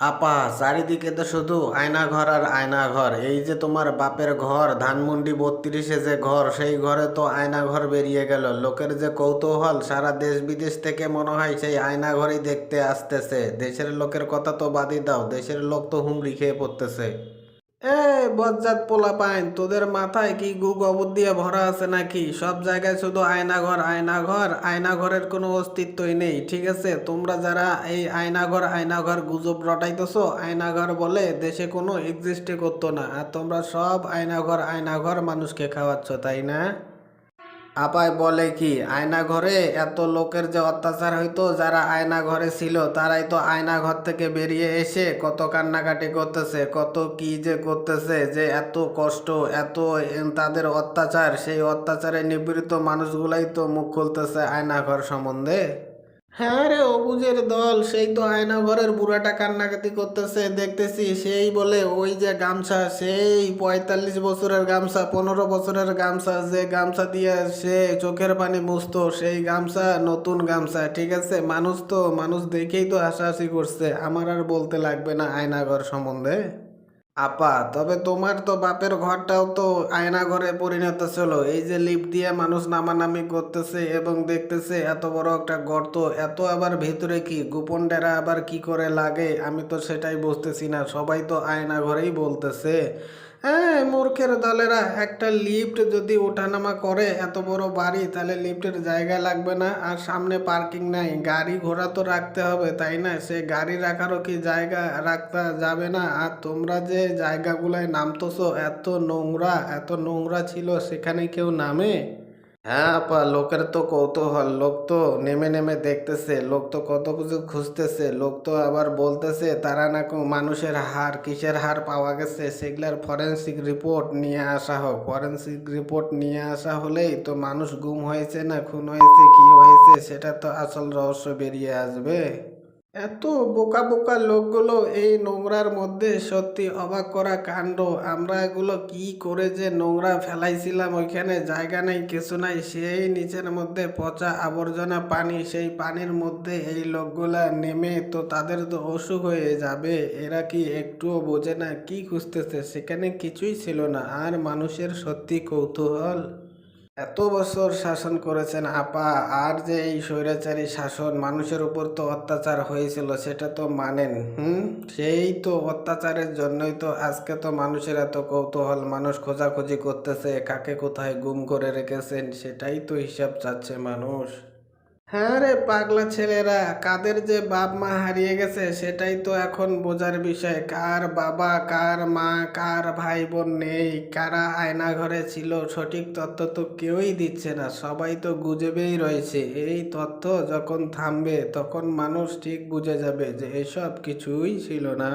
আপা, চারিদিকে তো শুধু আয়না ঘর আর আয়না ঘর এই যে তোমার বাপের ঘর, ধানমন্ডি বত্রিশে যে ঘর, সেই ঘরে তো আয়না ঘর বেরিয়ে গেল। লোকের যে কৌতূহল, সারা দেশ বিদেশ থেকে মনে হয় সেই আয়না ঘরই দেখতে আসতেছে। দেশের লোকের কথা তো বাদই দাও, দেশের লোক তো হুমড়ি খেয়ে পড়তেছে। এ, বজ্জাত পোলা পাইন তোদের মাথায় কি গু গবর দিয়ে ভরা আছে নাকি? সব জায়গায় শুধু আয়নাঘর আয়নাঘর আয়না ঘর আয়না ঘরের কোনো অস্তিত্বই নেই, ঠিক আছে? তোমরা যারা এই আয়নাঘর আয়নাঘর গুজব রটাইতেছো, আয়নাঘর বলে দেশে কোনো এক্সিস্টে করতো না, আর তোমরা সব আয়নাঘর আয়নাঘর মানুষকে খাওয়াচ্ছ, তাই না? আপায় বলে কি, আয়না ঘরে এত লোকের যে অত্যাচার হইতো, যারা আয়না ঘরে ছিল, তারাই তো আয়না ঘর থেকে বেরিয়ে এসে কত কান্নাকাটি করতেছে, কত কি যে করতেছে, যে এত কষ্ট, এত তাদের অত্যাচার, সেই অত্যাচারে নিবৃত্ত মানুষগুলাই তো মুখ খুলতেছে আয়না ঘর সম্বন্ধে। হ্যাঁ রে অবুজের দল। সেই তো আয়না ঘরের বুড়াটা কান্নাকাটি করতেছে, দেখতেছি সেই বলে ওই যে গামছা, সেই পঁয়তাল্লিশ বছরের গামছা, পনেরো বছরের গামছা, যে গামছা দিয়ে সে চোখের পানি মুছতো, সেই গামছা নতুন গামছা, ঠিক আছে? মানুষ তো, মানুষ দেখেই তো হাসাহাসি করছে। আমার আর বলতে লাগবে না আয়না ঘর সম্বন্ধে। আপা, তবে তোমার তো বাপের ঘরটাও তো আয়না ঘরে পরিণত ছিল। এই যে লিফট দিয়ে মানুষ নামানামি করতেছে এবং দেখতেছে এত বড় একটা গর্ত, এত আবার ভেতরে কি? গোপন ডেরা আবার কি করে লাগে? আমি তো সেটাই বুঝতেছি না। সবাই তো আয়না ঘরেই বলতেছে। হ্যাঁ মূর্খের দলেরা একটা লিফট যদি ওঠানামা করে এত বড় বাড়ি, তাহলে লিফটের জায়গা লাগবে না আর সামনে পার্কিং নাই। গাড়ি ঘোড়া তো রাখতে হবে, তাই না? সে গাড়ি রাখারও কি জায়গা রাখতে যাবে না? আর তোমরা যে জায়গাগুলায় নামতেছো, এত নোংরা এত নোংরা ছিল, সেখানে কেউ নামে? হ্যাঁ আপা, লোকের তো কৌতূহল। লোক তো নেমে নেমে দেখতেছে, লোক তো কত কিছু খুঁজতেছে, লোক তো আবার বলতেছে, তারা না মানুষের হার, কিসের হার পাওয়া গেছে, সেগুলার ফরেন্সিক রিপোর্ট নিয়ে আসা হোক। ফরেন্সিক রিপোর্ট নিয়ে আসা হলেই তো মানুষ গুম হয়েছে না, খুন হয়েছে, কি হয়েছে, সেটা তো আসল রহস্য বেরিয়ে আসবে। এত বোকা বোকা লোকগুলো এই নোংরার মধ্যে সত্যি অবাক করা কাণ্ড। আমরা এগুলো কি করে যে নোংরা ফেলাইছিলাম, ওইখানে জায়গা নাই, কিছু নাই, সেই নিচের মধ্যে পচা আবর্জনা পানি, সেই পানির মধ্যে এই লোকগুলা নেমে তো তাদের তো অসুখ হয়ে যাবে। এরা কি একটুও বোঝে না, কি খুঁজতেছে? সেখানে কিছুই ছিল না, আর মানুষের সত্যি কৌতূহল এত বছর শাসন করেছেন আপা, আর যে এই স্বৈরাচারী শাসন মানুষের উপর তো অত্যাচার হয়েছিল, সেটা তো মানেন, হুম? সেই তো অত্যাচারের জন্যই তো আজকে তো মানুষের এত কৌতূহল, মানুষ খোঁজাখুঁজি করতেছে, কাকে কোথায় গুম করে রেখেছেন, সেটাই তো হিসাব চাচ্ছে মানুষ। হ্যাঁ রে পাগলা ছেলেরা, কাদের যে বাপ মা হারিয়ে গেছে সেটাই তো এখন বোঝার বিষয়। কার বাবা, কার মা, কার ভাই বোন নেই, কারা আয়না ঘরে ছিল, সঠিক তথ্য তো কেউই দিচ্ছে না, সবাই তো গুজবেই রয়েছে। এই তথ্য যখন থামবে, তখন মানুষ ঠিক বুঝে যাবে যে এসব কিছুই ছিল না।